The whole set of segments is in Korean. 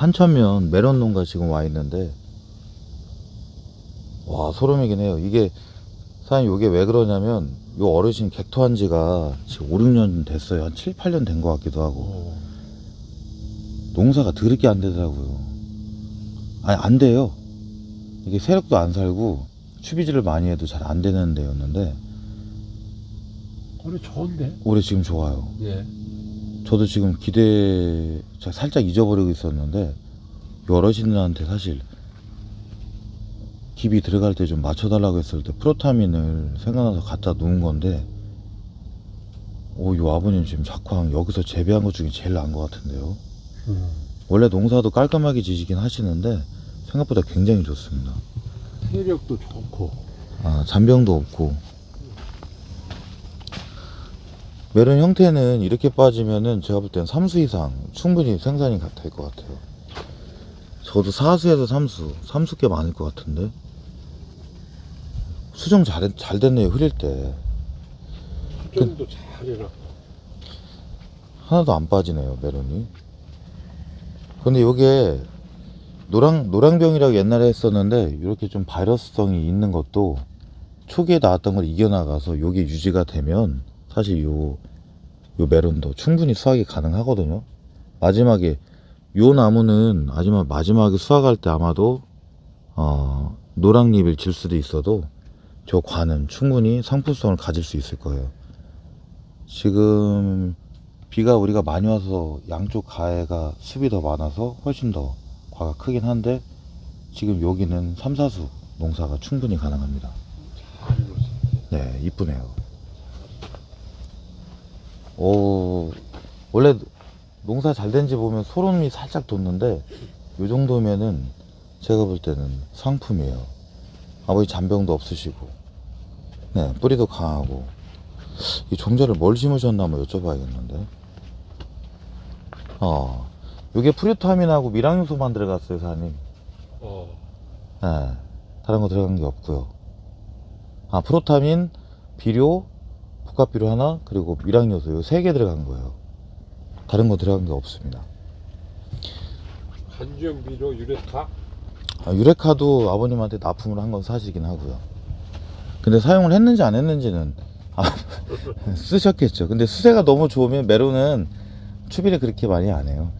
한천면 메론 농가 지금 와 있는데 와 소름이긴 해요. 이게 사장님 이게 왜 그러냐면 요 어르신 객토한 지가 지금 5, 6년 됐어요. 한 7, 8년 된 것 같기도 하고 어. 농사가 더럽게 안 되더라고요. 아니 안 돼요. 이게 세력도 안 살고 추비질을 많이 해도 잘 안 되는 데였는데 그래 좋은데. 올해 지금 좋아요. 예. 저도 지금 기대 제가 살짝 잊어버리고 있었는데 이 어르신들한테 사실 기비 들어갈 때 좀 맞춰달라고 했을 때 프로타민을 생각나서 갖다 놓은 건데 오, 이 아버님 지금 작황 여기서 재배한 것 중에 제일 나은 것 같은데요. 음. 원래 농사도 깔끔하게 지시긴 하시는데 생각보다 굉장히 좋습니다. 세력도 좋고. 아, 잔병도 없고. 메론 형태는 이렇게 빠지면은 제가 볼땐 3수 이상 충분히 생산이 될 것 같아요. 저도 4수에서 3수, 3수 꽤 많을 것 같은데. 수정 잘, 잘 됐네요, 흐릴 때. 수정도 잘해라. 하나도 안 빠지네요, 메론이. 근데 이게 노랑, 노랑병이라고 옛날에 했었는데, 이렇게 좀 바이러스성이 있는 것도 초기에 나왔던 걸 이겨나가서 이게 유지가 되면 사실 요, 요 메론도 충분히 수확이 가능하거든요. 마지막에 요 나무는 마지막, 마지막에 수확할 때 아마도, 어, 노랑잎을 질 수도 있어도 저 관은 충분히 상품성을 가질 수 있을 거예요. 지금 비가 우리가 많이 와서 양쪽 가해가 습이 더 많아서 훨씬 더 과가 크긴 한데 지금 여기는 3, 4수 농사가 충분히 가능합니다. 잘 이뤘어. 네, 이쁘네요. 오, 원래 농사 잘 된지 보면 소름이 살짝 돋는데 요 정도면은 제가 볼 때는 상품이에요. 아버지 잔병도 없으시고, 네, 뿌리도 강하고, 이 종자를 뭘 심으셨나 한번 여쭤봐야겠는데. 어, 요게 프리타민하고 미량요소만 들어갔어요, 사장님. 어. 네, 다른 거 들어간 게 없고요. 아, 프로타민, 비료, 복합비료 하나, 그리고 미량요소 요 세 개 들어간 거예요. 다른 거 들어간 게 없습니다. 간주형 비료 유레카. 아, 유레카도 아버님한테 납품을 한 건 사실이긴 하고요. 근데 사용을 했는지 안 했는지는 아, 쓰셨겠죠. 근데 수세가 너무 좋으면 메론은 추비를 그렇게 많이 안 해요.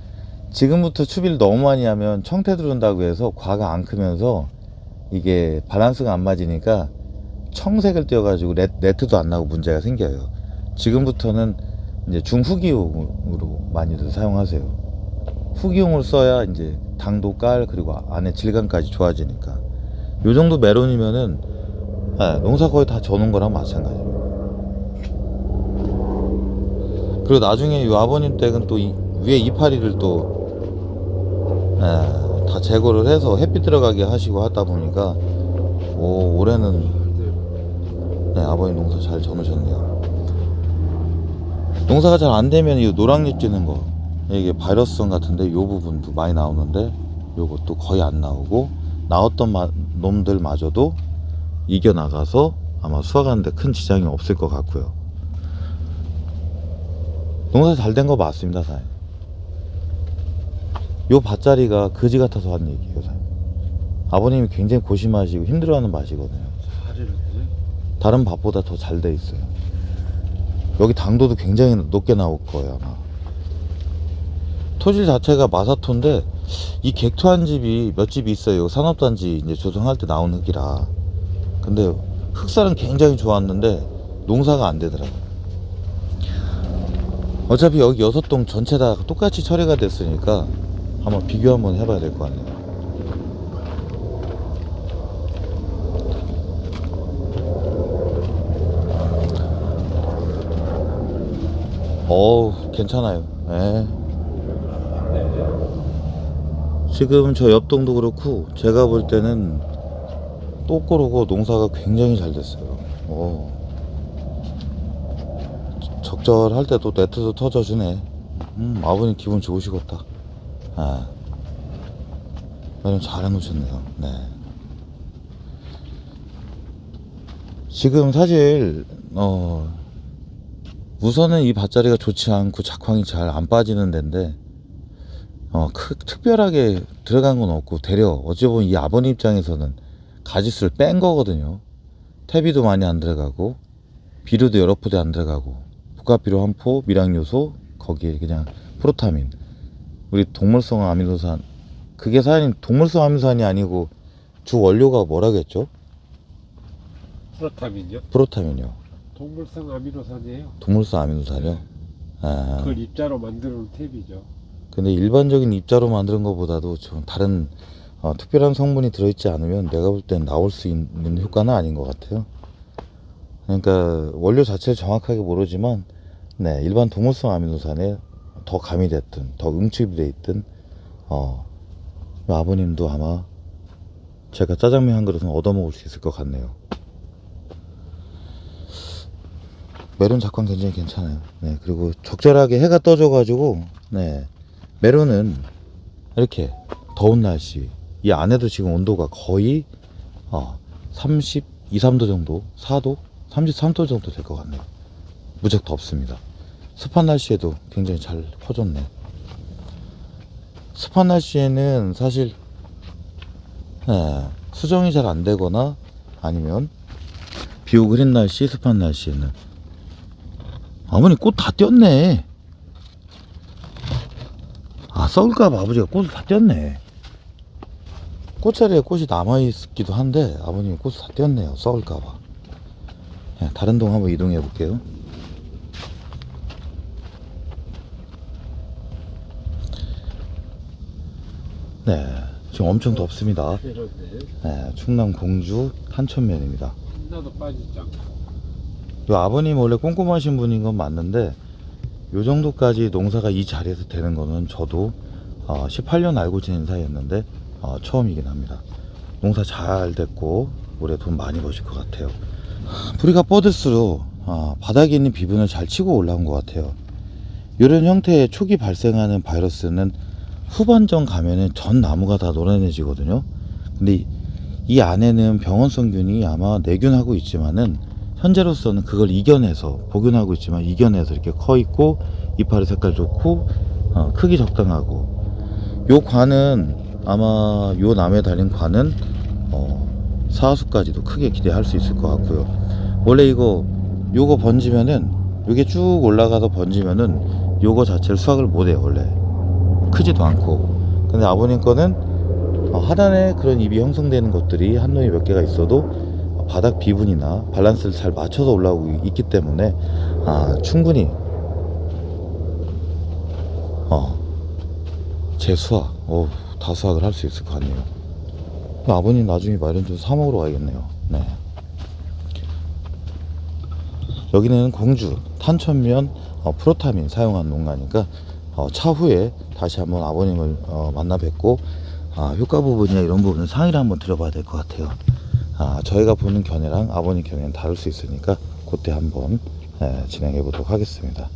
지금부터 추비를 너무 많이 하면 청태 들어온다고 해서 과가 안 크면서 이게 밸런스가 안 맞으니까 청색을 띄어가지고 레, 네트 도 안 나고 문제가 생겨요. 지금부터는 이제 중후기용으로 많이들 사용하세요. 후기용을 써야 이제 당도 깔 그리고 안에 질감까지 좋아지니까 요 정도 메론이면은 예, 농사 거의 다 저는 거랑 마찬가지입니다. 그리고 나중에 이 아버님 댁은 또 이- 위에 이파리를 또 예, 다 제거를 해서 햇빛 들어가게 하시고 하다 보니까 오 올해는 네, 아버님 농사 잘 저으셨네요. 농사가 잘 안 되면 이 노랑잎 찌는 거 이게 바이러스성 같은데 요 부분도 많이 나오는데 요것도 거의 안 나오고 나왔던 마- 놈들마저도 이겨 나가서 아마 수확하는데 큰 지장이 없을 것 같고요. 농사 잘 된 거 맞습니다, 사장님. 요 밭자리가 거지 같아서 한 얘기예요, 사장님. 아버님이 굉장히 고심하시고 힘들어하는 맛이거든요. 잘해라. 다른 밭보다 더 잘 돼 있어요. 여기 당도도 굉장히 높게 나올 거예요, 아마. 토질 자체가 마사토인데, 이 객토한 집이 몇 집이 있어요. 산업단지 이제 조성할 때 나온 흙이라. 근데 흑살은 굉장히 좋았는데, 농사가 안 되더라고요. 어차피 여기 여섯 동 전체 다 똑같이 처리가 됐으니까, 한번 비교 한번 해봐야 될 것 같네요. 어우, 괜찮아요. 예. 지금 저 옆동도 그렇고, 제가 볼 때는 똑고르고 농사가 굉장히 잘 됐어요. 어. 적절할 때도 네트도 터져주네. 음, 아버님 기분 좋으시겠다. 아. 잘 해놓으셨네요. 네. 지금 사실, 어, 우선은 이 밭자리가 좋지 않고 작황이 잘 안 빠지는 데인데 어, 크, 특별하게 들어간 건 없고 되려 어찌 보면 이 아버님 입장에서는 가지수를 뺀 거거든요. 퇴비도 많이 안 들어가고 비료도 여러 포대 안 들어가고 복합비료 한 포, 미량요소 거기에 그냥 프로타민 우리 동물성 아미노산 그게 사장님 동물성 아미노산이 아니고 주 원료가 뭐라겠죠? 프로타민요? 프로타민이요. 동물성 아미노산이에요. 동물성 아미노산이요. 아, 그걸 입자로 만드는 탭이죠. 근데 일반적인 입자로 만드는 것보다도 좀 다른 어, 특별한 성분이 들어있지 않으면 내가 볼 땐 나올 수 있는 효과는 아닌 것 같아요. 그러니까 원료 자체를 정확하게 모르지만 네 일반 동물성 아미노산에 더 가미됐든 더 응축이 돼 있든 어 아버님도 아마 제가 짜장면 한 그릇은 얻어먹을 수 있을 것 같네요. 메론 작황 굉장히 괜찮아요. 네 그리고 적절하게 해가 떠져가지고 네 메론은 이렇게 더운 날씨 이 안에도 지금 온도가 거의 어, 32, 3도 정도 4도 33도 정도 될 것 같네요. 무척 덥습니다. 습한 날씨에도 굉장히 잘 퍼졌네. 습한 날씨에는 사실 예, 수정이 잘 안 되거나 아니면 비 오고 흐린 날씨 습한 날씨에는 어머니 꽃 다 띄었네. 아 썩을까봐 아버지가 꽃을 다 띄었네. 꽃자리에 꽃이 남아있기도 한데 아버님이 꽃을 다 띄었네요 썩을까봐. 예, 다른 동 한번 이동해 볼게요. 네 지금 엄청 덥습니다. 네, 충남 공주 한천면입니다. 하나도 빠지지 않고. 요 아버님 원래 꼼꼼하신 분인 건 맞는데 요 정도까지 농사가 이 자리에서 되는 거는 저도 어, 18년 알고 지낸 사이였는데 어, 처음이긴 합니다. 농사 잘 됐고 올해 돈 많이 버실 것 같아요. 뿌리가 뻗을수록 어, 바닥에 있는 비분을 잘 치고 올라온 것 같아요. 이런 형태의 초기 발생하는 바이러스는 후반전 가면은 전 나무가 다 노란해지거든요. 근데 이- 이 안에는 병원성균이 아마 내균하고 있지만은 현재로서는 그걸 이겨내서 복균하고 있지만 이겨내서 이렇게 커 있고 이파리 색깔 좋고 어, 크기 적당하고. 요 관은 아마 요 나무에 달린 관은 어, 사수까지도 크게 기대할 수 있을 것 같고요. 원래 이거 요거 번지면은 요게 쭉 올라가서 번지면은 요거 자체를 수확을 못해요 원래. 크지도 않고. 근데 아버님 거는 어, 하단에 그런 잎이 형성되는 것들이 한 놈이 몇 개가 있어도 바닥 비분이나 밸런스를 잘 맞춰서 올라오고 있기 때문에 아 충분히 어 재수확 어, 다 수확을 할 수 있을 것 같네요. 아버님 나중에 마련 좀 사 먹으러 가야겠네요. 네. 여기는 공주 탄천면 어, 프로타민 사용한 농가니까 어, 차후에 다시 한번 아버님을 어, 만나 뵙고 아, 효과 부분이나 이런 부분은 상의를 한번 드려봐야 될 것 같아요. 아, 저희가 보는 견해랑 아버님 견해는 다를 수 있으니까 그때 한번 예, 진행해 보도록 하겠습니다.